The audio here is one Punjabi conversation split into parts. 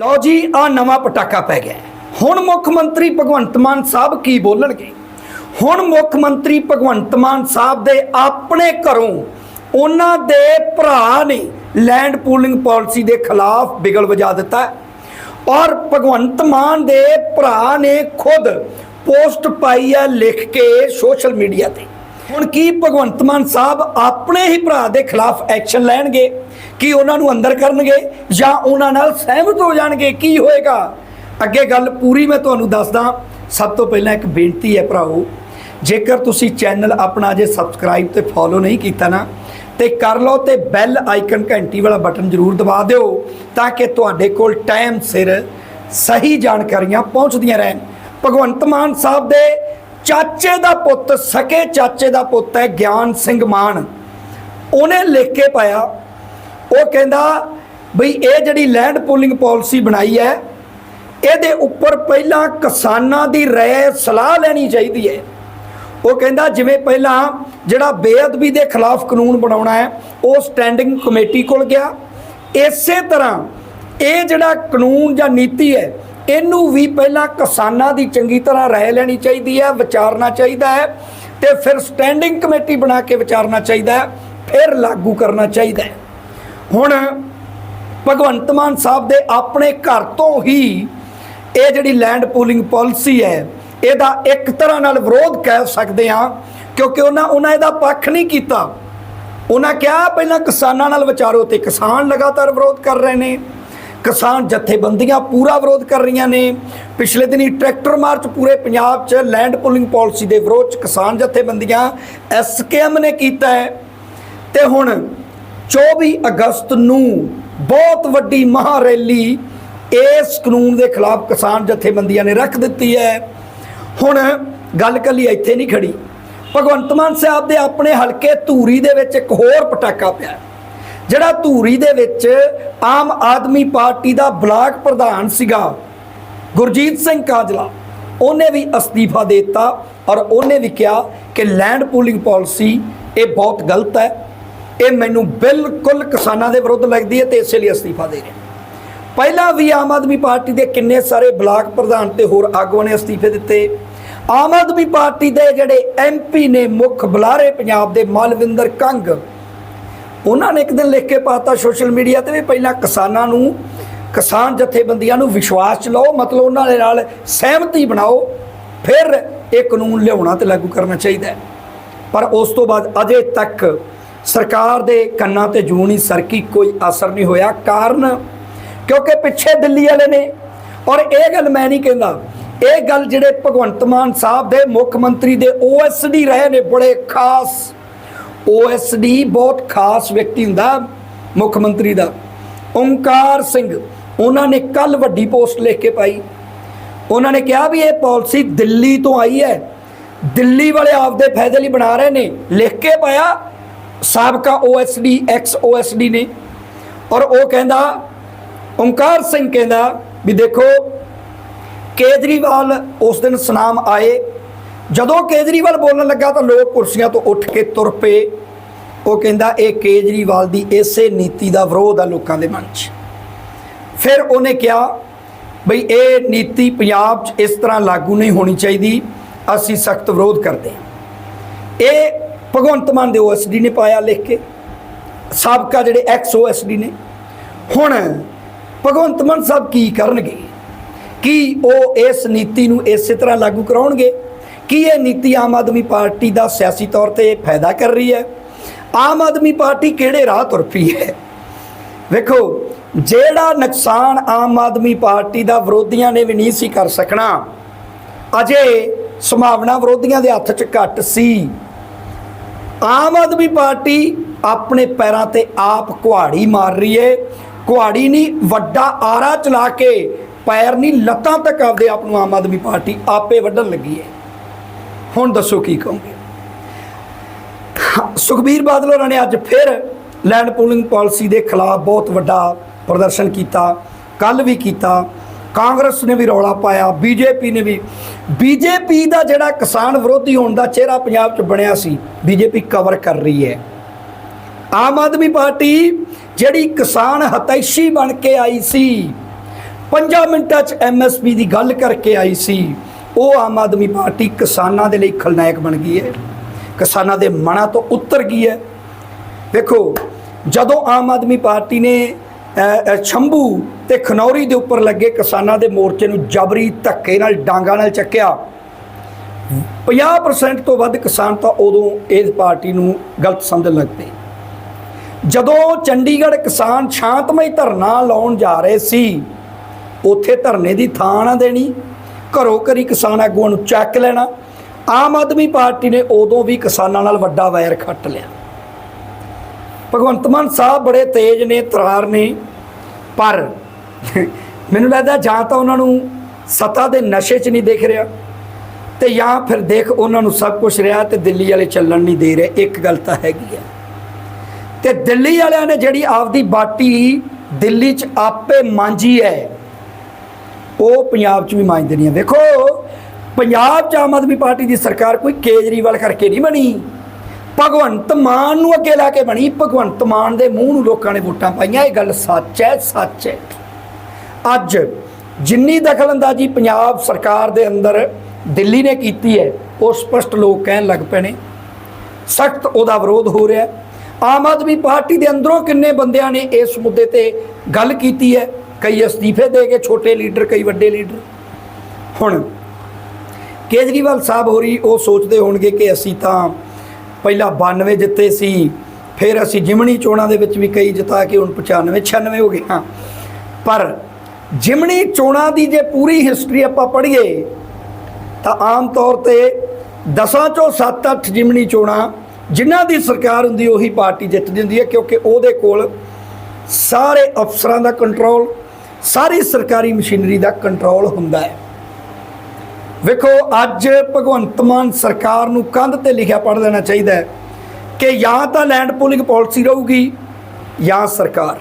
ਲਓ ਜੀ, ਆ ਨਵਾਂ ਪਟਾਕਾ ਪੈ ਗਿਆ। ਹੁਣ ਮੁੱਖ ਮੰਤਰੀ ਭਗਵੰਤ ਮਾਨ ਸਾਹਿਬ ਕੀ ਬੋਲਣਗੇ? ਹੁਣ ਮੁੱਖ ਮੰਤਰੀ ਭਗਵੰਤ ਮਾਨ ਸਾਹਿਬ ਦੇ ਆਪਣੇ ਘਰੋਂ ਉਹਨਾਂ ਦੇ ਭਰਾ ਨੇ ਲੈਂਡ ਪੂਲਿੰਗ ਪਾਲਿਸੀ ਦੇ ਖਿਲਾਫ ਬਿਗਲ ਵਜਾ ਦਿੱਤਾ ਔਰ ਭਗਵੰਤ ਮਾਨ ਦੇ ਭਰਾ ਨੇ ਖੁਦ ਪੋਸਟ ਪਾਈ ਹੈ ਲਿਖ ਕੇ ਸੋਸ਼ਲ ਮੀਡੀਆ ਤੇ। ਹੁਣ ਕੀ ਭਗਵੰਤ ਮਾਨ ਸਾਹਿਬ ਆਪਣੇ ਹੀ ਭਰਾ ਦੇ ਖਿਲਾਫ ਐਕਸ਼ਨ ਲੈਣਗੇ? ਕੀ ਉਹਨਾਂ ਨੂੰ ਅੰਦਰ ਕਰਨਗੇ ਜਾਂ ਉਹਨਾਂ ਨਾਲ ਸਹਿਮਤ ਹੋ ਜਾਣਗੇ, ਕੀ ਹੋਏਗਾ? ਅੱਗੇ ਗੱਲ ਪੂਰੀ ਮੈਂ ਤੁਹਾਨੂੰ ਦੱਸਦਾ। ਸਭ ਤੋਂ ਪਹਿਲਾਂ ਇੱਕ ਬੇਨਤੀ ਹੈ ਭਰਾਓ, ਜੇਕਰ ਤੁਸੀਂ ਚੈਨਲ ਆਪਣਾ ਜੇ ਸਬਸਕ੍ਰਾਈਬ ਤੇ ਫੋਲੋ ਨਹੀਂ ਕੀਤਾ ਨਾ, ਤੇ ਕਰ ਲਓ ਤੇ ਬੈਲ ਆਈਕਨ ਘੰਟੀ ਵਾਲਾ ਬਟਨ ਜ਼ਰੂਰ ਦਬਾ ਦਿਓ ਤਾਂ ਕਿ ਤੁਹਾਡੇ ਕੋਲ ਟਾਈਮ ਸਿਰ ਸਹੀ ਜਾਣਕਾਰੀਆਂ ਪਹੁੰਚਦੀਆਂ ਰਹਿਣ। ਭਗਵੰਤ ਮਾਨ ਸਾਹਿਬ ਦੇ ਚਾਚੇ ਦਾ ਪੁੱਤ, ਸਕੇ ਚਾਚੇ ਦਾ ਪੁੱਤ ਹੈ ਗਿਆਨ ਸਿੰਘ ਮਾਨ। ਉਹਨੇ ਲਿਖ ਕੇ ਪਾਇਆ ਉਹ ਕਹਿੰਦਾ ਬਈ ਇਹ ਜਿਹੜੀ ਲੈਂਡ ਪੂਲਿੰਗ ਪਾਲਿਸੀ ਬਣਾਈ ਹੈ, ਇਹਦੇ ਉੱਪਰ ਪਹਿਲਾਂ ਕਿਸਾਨਾਂ ਦੀ ਰਾਏ ਸਲਾਹ ਲੈਣੀ ਚਾਹੀਦੀ ਹੈ। ਉਹ ਕਹਿੰਦਾ ਜਿਵੇਂ ਪਹਿਲਾਂ ਜਿਹੜਾ ਬੇਅਦਬੀ ਦੇ ਖਿਲਾਫ ਕਾਨੂੰਨ ਬਣਾਉਣਾ ਹੈ, ਉਹ ਸਟੈਂਡਿੰਗ ਕਮੇਟੀ ਕੋਲ ਗਿਆ। ਇਸੇ ਤਰ੍ਹਾਂ ਇਹ ਜਿਹੜਾ ਕਾਨੂੰਨ ਜਾਂ ਨੀਤੀ ਹੈ, ਇਹਨੂੰ ਵੀ ਪਹਿਲਾਂ ਕਿਸਾਨਾਂ ਦੀ ਚੰਗੀ ਤਰ੍ਹਾਂ ਰਾਏ ਲੈਣੀ ਚਾਹੀਦੀ ਹੈ, ਵਿਚਾਰਨਾ ਚਾਹੀਦਾ ਹੈ ਤੇ ਫਿਰ ਸਟੈਂਡਿੰਗ ਕਮੇਟੀ ਬਣਾ ਕੇ ਵਿਚਾਰਨਾ ਚਾਹੀਦਾ ਹੈ, ਫਿਰ ਲਾਗੂ ਕਰਨਾ ਚਾਹੀਦਾ ਹੈ। ਹੁਣ ਭਗਵੰਤ ਮਾਨ ਸਾਹਿਬ ਦੇ ਆਪਣੇ ਘਰ ਤੋਂ ਹੀ ਇਹ ਜਿਹੜੀ ਲੈਂਡ ਪੂਲਿੰਗ ਪਾਲਿਸੀ ਹੈ, ਇਹਦਾ ਇੱਕ ਤਰ੍ਹਾਂ ਨਾਲ ਵਿਰੋਧ ਕਹਿ ਸਕਦੇ ਹਾਂ, ਕਿਉਂਕਿ ਉਹਨਾਂ ਉਹਨਾਂ ਇਹਦਾ ਪੱਖ ਨਹੀਂ ਕੀਤਾ। ਉਹਨਾਂ ਕਿਹਾ ਪਹਿਲਾਂ ਕਿਸਾਨਾਂ ਨਾਲ ਵਿਚਾਰੋ ਤੇ ਕਿਸਾਨ ਲਗਾਤਾਰ ਵਿਰੋਧ ਕਰ ਰਹੇ ਨੇ। ਕਿਸਾਨ ਜਥੇਬੰਦੀਆਂ ਪੂਰਾ ਵਿਰੋਧ ਕਰ ਰਹੀਆਂ ਨੇ। ਪਿਛਲੇ ਦਿਨੀ ਟਰੈਕਟਰ ਮਾਰਚ ਪੂਰੇ ਪੰਜਾਬ 'ਚ ਲੈਂਡ ਪੂਲਿੰਗ ਪਾਲਿਸੀ ਦੇ ਵਿਰੋਧ 'ਚ ਕਿਸਾਨ ਜਥੇਬੰਦੀਆਂ ਐਸਕੇਐਮ ਨੇ ਕੀਤਾ ਹੈ। ਤੇ ਹੁਣ 24 ਅਗਸਤ ਨੂੰ ਬਹੁਤ ਵੱਡੀ ਮਹਾ ਰੈਲੀ ਇਸ ਕਾਨੂੰਨ ਦੇ ਖਿਲਾਫ ਕਿਸਾਨ ਜਥੇਬੰਦੀਆਂ ਨੇ ਰੱਖ ਦਿੱਤੀ ਹੈ। ਹੁਣ ਗੱਲ ਕੱਲੀ ਇੱਥੇ ਨਹੀਂ ਖੜੀ। ਭਗਵੰਤ ਮਾਨ ਸਾਹਿਬ ਦੇ ਆਪਣੇ ਹਲਕੇ ਧੂਰੀ ਦੇ ਵਿੱਚ ਇੱਕ ਹੋਰ ਪਟਾਕਾ ਪਿਆ। ਜਿਹੜਾ ਧੂਰੀ ਦੇ ਵਿੱਚ ਆਮ ਆਦਮੀ ਪਾਰਟੀ ਦਾ ਬਲਾਕ ਪ੍ਰਧਾਨ ਸੀਗਾ, ਗੁਰਜੀਤ ਸਿੰਘ ਕਾਜਲਾ। ਉਹਨੇ ਵੀ ਅਸਤੀਫਾ ਦੇ ਦਿੱਤਾ ਔਰ ਉਹਨੇ ਵੀ ਕਿਹਾ ਕਿ ਲੈਂਡ ਪੂਲਿੰਗ ਪਾਲਿਸੀ ਇਹ ਬਹੁਤ ਗਲਤ ਹੈ। ਇਹ ਮੈਨੂੰ ਬਿਲਕੁਲ ਕਿਸਾਨਾਂ ਦੇ ਵਿਰੁੱਧ ਲੱਗਦੀ ਹੈ ਤੇ ਇਸੇ ਲਈ ਅਸਤੀਫਾ ਦੇ ਰਿਹਾ। ਪਹਿਲਾਂ ਵੀ ਆਮ ਆਦਮੀ ਪਾਰਟੀ ਦੇ ਕਿੰਨੇ ਸਾਰੇ ਬਲਾਕ ਪ੍ਰਧਾਨ ਤੇ ਹੋਰ ਆਗੂਆਂ ਨੇ ਅਸਤੀਫੇ ਦਿੱਤੇ। ਆਮ ਆਦਮੀ ਪਾਰਟੀ ਦੇ ਜਿਹੜੇ ਐਮਪੀ ਨੇ ਮੁੱਖ ਬੁਲਾਰੇ ਪੰਜਾਬ ਦੇ ਮਾਲਵਿੰਦਰ ਕੰਗ, ਉਹਨਾਂ ਨੇ ਇੱਕ ਦਿਨ ਲਿਖ ਕੇ ਪਾਤਾ ਸੋਸ਼ਲ ਮੀਡੀਆ ਤੇ ਵੀ ਪਹਿਲਾਂ ਕਿਸਾਨਾਂ ਨੂੰ, ਕਿਸਾਨ ਜਥੇਬੰਦੀਆਂ ਨੂੰ ਵਿਸ਼ਵਾਸ ਚ ਲਓ ਮਤਲਬ ਉਹਨਾਂ ਦੇ ਨਾਲ ਸਹਿਮਤੀ ਬਣਾਓ, ਫਿਰ ਇਹ ਕਾਨੂੰਨ ਲਿਆਉਣਾ ਤੇ ਲਾਗੂ ਕਰਨਾ ਚਾਹੀਦਾ ਪਰ ਉਸ ਤੋਂ ਬਾਅਦ ਅਜੇ ਤੱਕ ਸਰਕਾਰ ਦੇ ਕੰਨਾਂ ਤੇ ਜੂੰ ਨਹੀਂ ਸਰਕੀ, ਕੋਈ ਅਸਰ ਨਹੀਂ ਹੋਇਆ। ਕਾਰਨ? ਕਿਉਂਕਿ ਪਿੱਛੇ ਦਿੱਲੀ ਵਾਲੇ ਨੇ। ਔਰ ਇਹ ਗੱਲ ਮੈਂ ਨਹੀਂ ਕਹਿੰਦਾ। ਇਹ ਗੱਲ ਜਿਹੜੇ ਭਗਵੰਤ ਮਾਨ ਸਾਹਿਬ ਦੇ ਮੁੱਖ ਮੰਤਰੀ ਦੇ ਓਐਸਡੀ ਰਹੇ ਨੇ, ਬੜੇ ਖਾਸ। ਓਐਸਡੀ ਬਹੁਤ ਖਾਸ ਵਿਅਕਤੀ ਹੁੰਦਾ ਮੁੱਖ ਮੰਤਰੀ ਦਾ। ਓਮਕਾਰ ਸਿੰਘ, ਉਹਨਾਂ ਨੇ ਕੱਲ ਵੱਡੀ ਪੋਸਟ ਲਿਖ ਕੇ ਪਾਈ। ਉਹਨਾਂ ਨੇ ਕਿਹਾ ਵੀ ਇਹ ਪਾਲਿਸੀ ਦਿੱਲੀ ਤੋਂ ਆਈ ਹੈ। ਦਿੱਲੀ ਵਾਲੇ ਆਪਦੇ ਫਾਇਦੇ ਲਈ ਬਣਾ ਰਹੇ ਨੇ। ਲਿਖ ਕੇ ਪਾਇਆ। ਸਾਬਕਾ ਓਐਸਡੀ ਐਕਸ ਓਐਸਡੀ ਨੇ। ਔਰ ਉਹ ਕਹਿੰਦਾ, ਓਮਕਾਰ ਸਿੰਘ ਕਹਿੰਦਾ ਵੀ ਦੇਖੋ, ਕੇਜਰੀਵਾਲ ਉਸ ਦਿਨ ਸੁਨਾਮ ਆਏ। ਜਦੋਂ ਕੇਜਰੀਵਾਲ ਬੋਲਣ ਲੱਗਾ ਤਾਂ ਲੋਕ ਕੁਰਸੀਆਂ ਤੋਂ ਉੱਠ ਕੇ ਤੁਰ ਪਏ। ਉਹ ਕਹਿੰਦਾ, ਇਹ ਕੇਜਰੀਵਾਲ ਦੀ ਇਸੇ ਨੀਤੀ ਦਾ ਵਿਰੋਧ ਆ ਲੋਕਾਂ ਦੇ ਮਨ 'ਚ। ਫਿਰ ਉਹਨੇ ਕਿਹਾ, ਬਈ ਇਹ ਨੀਤੀ ਪੰਜਾਬ 'ਚ ਇਸ ਤਰ੍ਹਾਂ ਲਾਗੂ ਨਹੀਂ ਹੋਣੀ ਚਾਹੀਦੀ। ਅਸੀਂ ਸਖਤ ਵਿਰੋਧ ਕਰਦੇ ਇਹ ਭਗਵੰਤ ਮਾਨ ਦੇ ਓਐਸਡੀ ਨੇ ਪਾਇਆ ਲਿਖ ਕੇ, ਸਾਬਕਾ ਜਿਹੜੇ ਐਕਸ ਓਐਸਡੀ ਨੇ। ਹੁਣ ਭਗਵੰਤ ਮਾਨ ਸਾਹਿਬ ਕੀ ਕਰਨਗੇ? ਕੀ ਉਹ ਇਸ ਨੀਤੀ ਨੂੰ ਇਸੇ ਤਰ੍ਹਾਂ ਲਾਗੂ ਕਰਾਉਣਗੇ? ਕੀ ਇਹ ਨੀਤੀ ਆਮ ਆਦਮੀ ਪਾਰਟੀ ਦਾ ਸਿਆਸੀ ਤੌਰ ਤੇ ਫਾਇਦਾ ਕਰ ਰਹੀ ਹੈ? ਆਮ ਆਦਮੀ ਪਾਰਟੀ ਕਿਹੜੇ ਰਾਹ ਤੁਰ ਪਈ ਹੈ? ਵੇਖੋ, ਜਿਹੜਾ ਨੁਕਸਾਨ ਆਮ ਆਦਮੀ ਪਾਰਟੀ ਦਾ ਵਿਰੋਧੀਆਂ ਨੇ ਵੀ ਨਹੀਂ ਸੀ ਕਰ ਸਕਣਾ, ਅਜੇ ਸੰਭਾਵਨਾ ਵਿਰੋਧੀਆਂ ਦੇ ਹੱਥ 'ਚ ਘੱਟ ਸੀ। ਆਮ ਆਦਮੀ ਪਾਰਟੀ ਆਪਣੇ ਪੈਰਾਂ ਤੇ ਆਪ ਕੁਹਾੜੀ ਮਾਰ ਰਹੀ ਏ। ਕੁਹਾੜੀ ਨਹੀਂ, ਵੱਡਾ ਆਰਾ ਚਲਾ ਕੇ ਪੈਰ ਨਹੀਂ, ਲੱਤਾਂ ਤੱਕ ਆਪਦੇ ਆਪ ਨੂੰ ਆਮ ਆਦਮੀ ਪਾਰਟੀ ਆਪੇ ਵੱਢਣ ਲੱਗੀ ਏ। ਹੁਣ ਦੱਸੋ ਕੀ ਕਹੋਗੇ? ਸੁਖਬੀਰ ਬਾਦਲ ਹੋਰਾਂ ਨੇ ਅੱਜ ਫਿਰ ਲੈਂਡ ਪੂਲਿੰਗ ਪਾਲਿਸੀ ਦੇ ਖਿਲਾਫ ਬਹੁਤ ਵੱਡਾ ਪ੍ਰਦਰਸ਼ਨ ਕੀਤਾ ਕੱਲ ਵੀ ਕੀਤਾ। ਕਾਂਗਰਸ ਨੇ ਵੀ ਰੌਲਾ ਪਾਇਆ, ਬੀਜੇਪੀ ਨੇ ਵੀ। ਬੀਜੇਪੀ ਦਾ ਜਿਹੜਾ ਕਿਸਾਨ ਵਿਰੋਧੀ ਹੋਣ ਦਾ ਚਿਹਰਾ ਪੰਜਾਬ 'ਚ ਬਣਿਆ ਸੀ, ਬੀਜੇਪੀ ਕਵਰ ਕਰ ਰਹੀ ਹੈ। ਆਮ ਆਦਮੀ ਪਾਰਟੀ ਜਿਹੜੀ ਕਿਸਾਨ ਹਤੈਸ਼ੀ ਬਣ ਕੇ ਆਈ ਸੀ, ਪੰਜਾਂ ਮਿੰਟਾਂ 'ਚ ਐਮਐਸਪੀ ਦੀ ਗੱਲ ਕਰਕੇ ਆਈ ਸੀ, ਉਹ ਆਮ ਆਦਮੀ ਪਾਰਟੀ ਕਿਸਾਨਾਂ ਦੇ ਲਈ ਖਲਨਾਇਕ ਬਣ ਗਈ ਹੈ। ਕਿਸਾਨਾਂ ਦੇ ਮਨਾਂ ਤੋਂ ਉਤਰ ਗਈ ਹੈ। ਦੇਖੋ, ਜਦੋਂ ਆਮ ਆਦਮੀ ਪਾਰਟੀ ਨੇ ਅ, ਸ਼ੰਭੂ ਤੇ ਖਨੌਰੀ ਦੇ ਉੱਪਰ ਲੱਗੇ ਕਿਸਾਨਾਂ ਦੇ ਮੋਰਚੇ ਨੂੰ ਜਬਰੀ ਧੱਕੇ ਨਾਲ ਡਾਂਗਾ ਨਾਲ ਚੱਕਿਆ। 50% ਤੋਂ ਵੱਧ ਕਿਸਾਨ ਤਾਂ ਉਦੋਂ ਇਸ ਪਾਰਟੀ ਨੂੰ ਗਲਤ ਸਮਝਣ ਲੱਗ ਪਏ। ਜਦੋਂ ਚੰਡੀਗੜ੍ਹ ਕਿਸਾਨ ਸ਼ਾਂਤਮਈ ਧਰਨਾ ਲਾਉਣ ਜਾ ਰਹੇ ਸੀ ਉੱਥੇ ਧਰਨੇ ਦੀ ਥਾਂ ਨਾ ਦੇਣੀ ਘਰੋਂ ਘਰੀ ਕਿਸਾਨ ਆਗੂਆਂ ਨੂੰ ਚੱਕ ਲੈਣਾ ਆਮ ਆਦਮੀ ਪਾਰਟੀ ਨੇ ਉਦੋਂ ਵੀ ਕਿਸਾਨਾਂ ਨਾਲ ਵੱਡਾ ਵੈਰ ਖੱਟ ਲਿਆ। ਭਗਵੰਤ ਮਾਨ ਸਾਹਿਬ ਬੜੇ ਤੇਜ਼ ਨੇ, ਤਰਾਰ ਨੇ, ਪਰ ਮੈਨੂੰ ਲੱਗਦਾ ਜਾਂ ਤਾਂ ਉਹਨਾਂ ਨੂੰ ਸੱਤਾ ਦੇ ਨਸ਼ੇ 'ਚ ਨਹੀਂ ਦੇਖ ਰਿਹਾ ਤੇ ਜਾਂ ਫਿਰ ਦੇਖ ਉਹਨਾਂ ਨੂੰ ਸਭ ਕੁਝ ਰਿਹਾ ਤੇ ਦਿੱਲੀ ਵਾਲੇ ਚੱਲਣ ਨਹੀਂ ਦੇ ਰਹੇ। ਇੱਕ ਗੱਲ ਤਾਂ ਹੈਗੀ ਹੈ। ਤੇ ਦਿੱਲੀ ਵਾਲਿਆਂ ਨੇ ਜਿਹੜੀ ਆਪਦੀ ਬਾਟੀ ਦਿੱਲੀ 'ਚ ਆਪੇ ਮਾਂਜੀ ਹੈ, ਉਹ ਪੰਜਾਬ 'ਚ ਵੀ ਮਾਂਜਦੇ ਨਹੀਂ ਹੈ ਵੇਖੋ ਪੰਜਾਬ 'ਚ ਆਮ ਆਦਮੀ ਪਾਰਟੀ ਦੀ ਸਰਕਾਰ ਕੋਈ ਕੇਜਰੀਵਾਲ ਕਰਕੇ ਨਹੀਂ ਬਣੀ। ਭਗਵੰਤ ਮਾਨ ਨੂੰ ਅੱਗੇ ਲਾ ਕੇ ਬਣੀ। ਭਗਵੰਤ ਮਾਨ ਦੇ ਮੂੰਹ ਨੂੰ ਲੋਕਾਂ ਨੇ ਵੋਟਾਂ ਪਾਈਆਂ। ਇਹ ਗੱਲ ਸੱਚ ਹੈ ਸੱਚ ਹੈ। ਅੱਜ ਜਿੰਨੀ ਦਖਲਅੰਦਾਜ਼ੀ ਪੰਜਾਬ ਸਰਕਾਰ ਦੇ ਅੰਦਰ ਦਿੱਲੀ ਨੇ ਕੀਤੀ ਹੈ, ਉਹ ਸਪਸ਼ਟ ਲੋਕ ਕਹਿਣ ਲੱਗ ਪਏ ਨੇ। ਸਖਤ ਉਹਦਾ ਵਿਰੋਧ ਹੋ ਰਿਹਾ ਆਮ ਆਦਮੀ ਪਾਰਟੀ ਦੇ ਅੰਦਰੋਂ ਕਿੰਨੇ ਬੰਦਿਆਂ ਨੇ ਇਸ ਮੁੱਦੇ ਤੇ ਗੱਲ ਕੀਤੀ ਹੈ? ਕਈ ਅਸਤੀਫੇ ਦੇ ਕੇ ਛੋਟੇ ਲੀਡਰ, ਕਈ ਵੱਡੇ ਲੀਡਰ। ਹੁਣ ਕੇਜਰੀਵਾਲ ਸਾਹਿਬ ਹੋਰੀ ਉਹ ਸੋਚਦੇ ਹੋਣਗੇ ਕਿ ਅਸੀਂ ਤਾਂ ਪਹਿਲਾਂ 92 ਜਿੱਤੇ ਸੀ, ਫਿਰ ਅਸੀਂ ਜਿਮਣੀ ਚੋਣਾਂ ਦੇ ਵਿੱਚ ਵੀ ਕਈ ਜਿਤਾ ਕੇ ਹੁਣ 95 96 ਹੋ ਗਏ ਹਾਂ। ਪਰ ਜਿਮਣੀ ਚੋਣਾਂ ਦੀ ਜੇ ਪੂਰੀ ਹਿਸਟਰੀ ਆਪਾਂ ਪੜ੍ਹੀਏ, ਤਾਂ ਆਮ ਤੌਰ ਤੇ ਦਸਾਂ ਚੋਂ 7-8 ਜਿਮਣੀ ਚੋਣਾਂ ਜਿਨ੍ਹਾਂ ਦੀ ਸਰਕਾਰ ਹੁੰਦੀ ਉਹੀ ਪਾਰਟੀ ਜਿੱਤਦੀ ਹੁੰਦੀ ਹੈ, ਕਿਉਂਕਿ ਉਹਦੇ ਕੋਲ ਸਾਰੇ ਅਫਸਰਾਂ ਦਾ ਕੰਟਰੋਲ ਸਾਰੀ ਸਰਕਾਰੀ ਮਸ਼ੀਨਰੀ ਦਾ ਕੰਟਰੋਲ ਹੁੰਦਾ ਹੈ। ਵੇਖੋ, ਅੱਜ ਭਗਵੰਤ ਮਾਨ ਸਰਕਾਰ ਨੂੰ ਕੰਧ ਤੇ ਲਿਖਿਆ ਪੜ੍ਹ ਲੈਣਾ ਚਾਹੀਦਾ ਹੈ ਕਿ ਜਾਂ ਤਾਂ ਲੈਂਡ ਪੂਲਿੰਗ ਪਾਲਿਸੀ ਰਹੂਗੀ ਜਾਂ ਸਰਕਾਰ।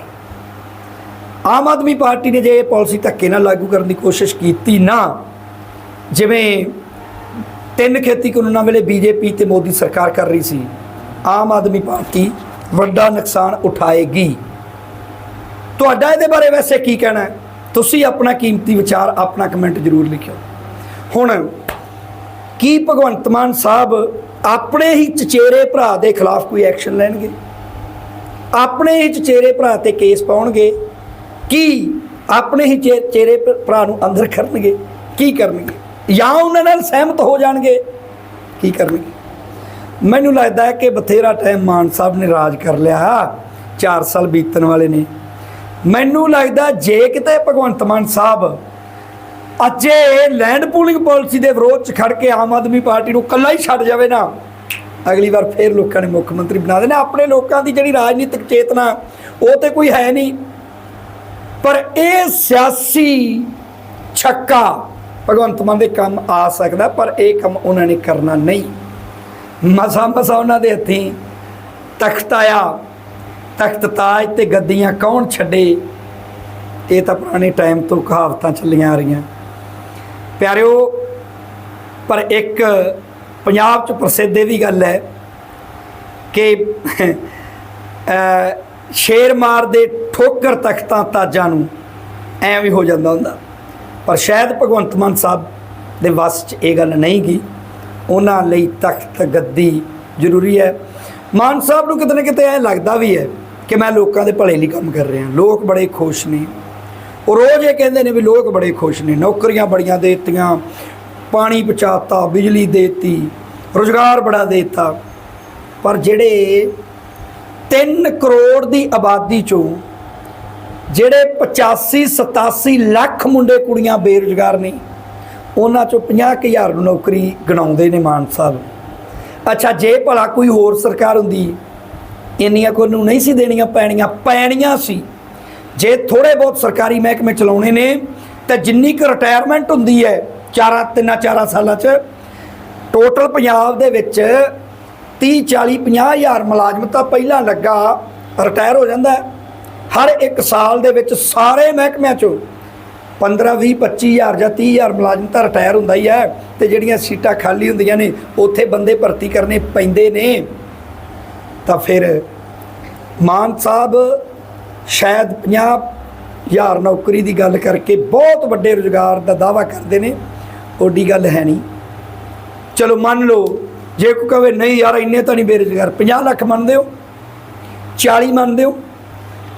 ਆਮ ਆਦਮੀ ਪਾਰਟੀ ਨੇ ਜੇ ਇਹ ਪਾਲਿਸੀ ਧੱਕੇ ਨਾਲ ਲਾਗੂ ਕਰਨ ਦੀ ਕੋਸ਼ਿਸ਼ ਕੀਤੀ ਨਾ, ਜਿਵੇਂ ਤਿੰਨ ਖੇਤੀ ਕਾਨੂੰਨਾਂ ਵੇਲੇ ਬੀਜੇਪੀ ਤੇ ਮੋਦੀ ਸਰਕਾਰ ਕਰ ਰਹੀ ਸੀ, ਆਮ ਆਦਮੀ ਪਾਰਟੀ ਵੱਡਾ ਨੁਕਸਾਨ ਉਠਾਏਗੀ। ਤੁਹਾਡਾ ਇਹਦੇ ਬਾਰੇ ਵੈਸੇ ਕੀ ਕਹਿਣਾ ਤੁਸੀਂ ਆਪਣਾ ਕੀਮਤੀ ਵਿਚਾਰ, ਆਪਣਾ ਕਮੈਂਟ ਜ਼ਰੂਰ ਲਿਖਿਓ। ਹੁਣ ਕੀ ਭਗਵੰਤ ਮਾਨ ਸਾਹਿਬ ਆਪਣੇ ਹੀ ਚਚੇਰੇ ਭਰਾ ਦੇ ਖਿਲਾਫ ਕੋਈ ਐਕਸ਼ਨ ਲੈਣਗੇ? ਆਪਣੇ ਹੀ ਚਚੇਰੇ ਭਰਾ ਤੇ ਕੇਸ ਪਾਉਣਗੇ? ਕੀ ਆਪਣੇ ਹੀ ਚੇ- ਚੇਰੇ ਭਰਾ ਨੂੰ ਅੰਦਰ ਕਰਨਗੇ? ਕੀ ਕਰਨਗੇ? ਜਾਂ ਉਹਨਾਂ ਨਾਲ ਸਹਿਮਤ ਹੋ ਜਾਣਗੇ? ਕੀ ਕਰਨਗੇ? ਮੈਨੂੰ ਲੱਗਦਾ ਹੈ ਕਿ ਬਥੇਰਾ ਟਾਈਮ ਮਾਨ ਸਾਹਿਬ ਨੇ ਰਾਜ ਕਰ ਲਿਆ। 4 ਸਾਲ ਬੀਤਣ ਵਾਲੇ ਨੇ। ਮੈਨੂੰ ਲੱਗਦਾ ਜੇ ਕਿਤੇ ਭਗਵੰਤ ਮਾਨ ਸਾਹਿਬ ਅੱਜ ਇਹ ਲੈਂਡ ਪੂਲਿੰਗ ਪਾਲਿਸੀ ਦੇ ਵਿਰੋਧ ਚ ਖੜ ਕੇ ਆਮ ਆਦਮੀ ਪਾਰਟੀ ਨੂੰ ਕੱਲਾ ਹੀ ਛੱਡ ਜਾਵੇ ਨਾ। ਅਗਲੀ ਵਾਰ ਫੇਰ ਲੋਕਾਂ ਨੇ ਮੁੱਖ ਮੰਤਰੀ ਬਣਾ ਦੇਣਾ। ਆਪਣੇ ਲੋਕਾਂ ਦੀ ਜਿਹੜੀ ਰਾਜਨੀਤਿਕ ਚੇਤਨਾ, ਉਹ ਤੇ ਕੋਈ ਹੈ ਨਹੀਂ। ਪਰ ਇਹ ਸਿਆਸੀ ਛੱਕਾ ਭਗਵੰਤ ਮਾਨ ਦੇ ਕੰਮ ਆ ਸਕਦਾ, ਪਰ ਇਹ ਕੰਮ ਉਹਨਾਂ ਨੇ ਕਰਨਾ ਨਹੀਂ। ਮਸਾ ਮਸਾ ਉਹਨਾਂ ਦੇ ਹੱਥੀਂ ਤਖਤ ਆਇਆ। ਤਖਤ ਤਾਜ ਤੇ ਗੱਦੀਆਂ ਕੌਣ ਛੱਡੇ? ਇਹ ਤਾਂ ਪੁਰਾਣੇ ਟਾਈਮ ਤੋਂ ਕਹਾਵਤਾਂ ਚੱਲੀਆਂ ਆ ਰਹੀਆਂ। ਪਿਆਰਿਓ ਪਰ ਇੱਕ ਪੰਜਾਬ 'ਚ ਪ੍ਰਸਿੱਧ ਇਹ ਵੀ ਗੱਲ ਹੈ ਕਿ ਅ, ਸ਼ੇਰ ਮਾਰ ਦੇ ਠੋਕਰ ਤਖਤਾਂ ਤਾਜਾਂ ਨੂੰ ਐਂ ਵੀ ਹੋ ਜਾਂਦਾ ਹੁੰਦਾ। ਪਰ ਸ਼ਾਇਦ ਭਗਵੰਤ ਮਾਨ ਸਾਹਿਬ ਦੇ ਵੱਸ 'ਚ ਇਹ ਗੱਲ ਨਹੀਂ ਗਈ ਉਹਨਾਂ ਲਈ ਤਖਤ ਗੱਦੀ ਜ਼ਰੂਰੀ ਹੈ। ਮਾਨ ਸਾਹਿਬ ਨੂੰ ਕਿਤੇ ਨਾ ਕਿਤੇ ਐ ਲੱਗਦਾ ਵੀ ਹੈ ਕਿ ਮੈਂ ਲੋਕਾਂ ਦੇ ਭਲੇ ਲਈ ਕੰਮ ਕਰ ਰਿਹਾ। ਲੋਕ ਬੜੇ ਖੁਸ਼ ਨੇ। ਉਹ ਰੋਜ਼ ਇਹ ਕਹਿੰਦੇ ਨੇ ਵੀ ਲੋਕ ਬੜੇ ਖੁਸ਼ ਨੇ, ਨੌਕਰੀਆਂ ਬੜੀਆਂ ਦੇਤੀਆਂ ਦਿੱਤੀਆਂ, ਪਾਣੀ ਪਹੁੰਚਾਤਾ, ਬਿਜਲੀ ਦੇਤੀ, ਰੋਜ਼ਗਾਰ ਬੜਾ ਦੇਤਾ। ਪਰ ਜਿਹੜੇ 3 ਕਰੋੜ ਦੀ ਆਬਾਦੀ ਚੋਂ ਜਿਹੜੇ 85 87 ਲੱਖ ਮੁੰਡੇ ਕੁੜੀਆਂ ਬੇਰੁਜ਼ਗਾਰ ਨੇ, ਉਹਨਾਂ ਚੋਂ 50000 ਨੂੰ ਨੌਕਰੀ ਗਣਾਉਂਦੇ ਨੇ ਮਾਨ ਸਾਹਿਬ। ਅੱਛਾ, ਜੇ ਭਲਾ ਕੋਈ ਹੋਰ ਸਰਕਾਰ ਹੁੰਦੀ, ਇੰਨੀਆਂ ਕੋਈ ਨੂੰ ਨਹੀਂ ਸੀ ਦੇਣੀਆਂ ਪੈਣੀਆਂ ਪੈਣੀਆਂ ਸੀ। ਜੇ ਥੋੜੇ ਬਹੁਤ ਸਰਕਾਰੀ ਮਹਿਕਮੇ ਚਲਾਉਣੇ ਨੇ, ਤਾਂ ਜਿੰਨੀ ਕੁ ਰਿਟਾਇਰਮੈਂਟ ਹੁੰਦੀ ਹੈ, ਚਾਰਾਂ, ਤਿੰਨਾਂ, ਚਾਰਾਂ ਸਾਲਾਂ 'ਚ ਟੋਟਲ ਪੰਜਾਬ ਦੇ ਵਿੱਚ 30 40 50 ਹਜ਼ਾਰ ਮੁਲਾਜ਼ਮ ਤਾਂ ਪਹਿਲਾਂ ਲੱਗਾ ਰਿਟਾਇਰ ਹੋ ਜਾਂਦਾ ਹਰ ਇੱਕ ਸਾਲ ਦੇ ਵਿੱਚ ਸਾਰੇ ਮਹਿਕਮਿਆਂ 'ਚੋਂ 15 20 25 ਹਜ਼ਾਰ ਜਾਂ 30 ਹਜ਼ਾਰ ਮੁਲਾਜ਼ਮ ਤਾਂ ਰਿਟਾਇਰ ਹੁੰਦਾ ਹੀ ਹੈ ਤੇ ਜਿਹੜੀਆਂ ਸੀਟਾਂ ਖਾਲੀ ਹੁੰਦੀਆਂ ਨੇ, ਉੱਥੇ ਬੰਦੇ ਭਰਤੀ ਕਰਨੇ ਪੈਂਦੇ ਨੇ। ਤਾਂ ਫਿਰ ਮਾਨ ਸਾਹਿਬ ਸ਼ਾਇਦ 50 ਹਜ਼ਾਰ ਨੌਕਰੀ ਦੀ ਗੱਲ ਕਰਕੇ ਬਹੁਤ ਵੱਡੇ ਰੁਜ਼ਗਾਰ ਦਾ ਦਾਵਾ ਕਰਦੇ ਨੇ, ਓਡੀ ਗੱਲ ਹੈ ਨਹੀਂ। ਚਲੋ ਮੰਨ ਲਓ, ਜੇ ਕੋਈ ਕਵੇ, ਨਹੀਂ ਯਾਰ, ਇੰਨੇ ਤਾਂ ਨਹੀਂ ਬੇਰੁਜ਼ਗਾਰ 50 ਲੱਖ ਮੰਨਦੇ ਹੋ 40 ਮੰਨਦੇ ਹੋ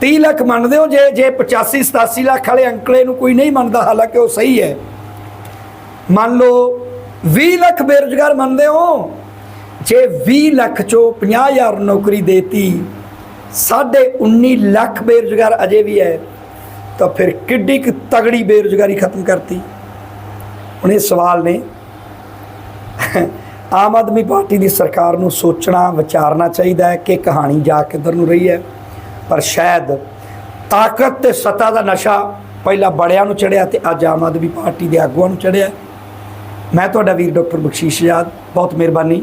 30 ਲੱਖ ਮੰਨਦੇ ਹੋ, ਜੇ ਜੇ 85 87 ਲੱਖ ਵਾਲੇ ਅੰਕੜੇ ਨੂੰ ਕੋਈ ਨਹੀਂ ਮੰਨਦਾ, ਹਾਲਾਂਕਿ ਉਹ ਸਹੀ ਹੈ। ਮੰਨ ਲਓ 20 ਲੱਖ ਬੇਰੁਜ਼ਗਾਰ ਮੰਨਦੇ ਹੋ, ਜੇ 20 ਲੱਖ ਚੋਂ 50000 ਨੌਕਰੀ ਦੇਤੀ ਸਾਢੇ 19 ਲੱਖ ਬੇਰੁਜ਼ਗਾਰ ਅਜੇ ਵੀ ਹੈ, ਤਾਂ ਫਿਰ ਕਿੱਡੀ ਕੁ ਤਗੜੀ ਬੇਰੁਜ਼ਗਾਰੀ ਖਤਮ ਕਰਤੀ? ਹੁਣ ਇਹ ਸਵਾਲ ਨੇ। ਆਮ ਆਦਮੀ ਪਾਰਟੀ ਦੀ ਸਰਕਾਰ ਨੂੰ ਸੋਚਣਾ, ਵਿਚਾਰਨਾ ਚਾਹੀਦਾ ਹੈ ਕਿ ਕਹਾਣੀ ਜਾ ਕਿੱਧਰ ਨੂੰ ਰਹੀ ਹੈ। ਪਰ ਸ਼ਾਇਦ ਤਾਕਤ ਤੇ ਸੱਤਾ ਦਾ ਨਸ਼ਾ ਪਹਿਲਾਂ ਬੜਿਆਂ ਨੂੰ ਚੜਿਆ ਤੇ ਅੱਜ ਆਮ ਆਦਮੀ ਪਾਰਟੀ ਦੇ ਆਗੂਆਂ ਨੂੰ ਚੜਿਆ। ਮੈਂ ਤੁਹਾਡਾ ਵੀਰ ਡਾਕਟਰ ਬਖਸ਼ੀਸ਼ ਯਾਦ। ਬਹੁਤ ਮਿਹਰਬਾਨੀ।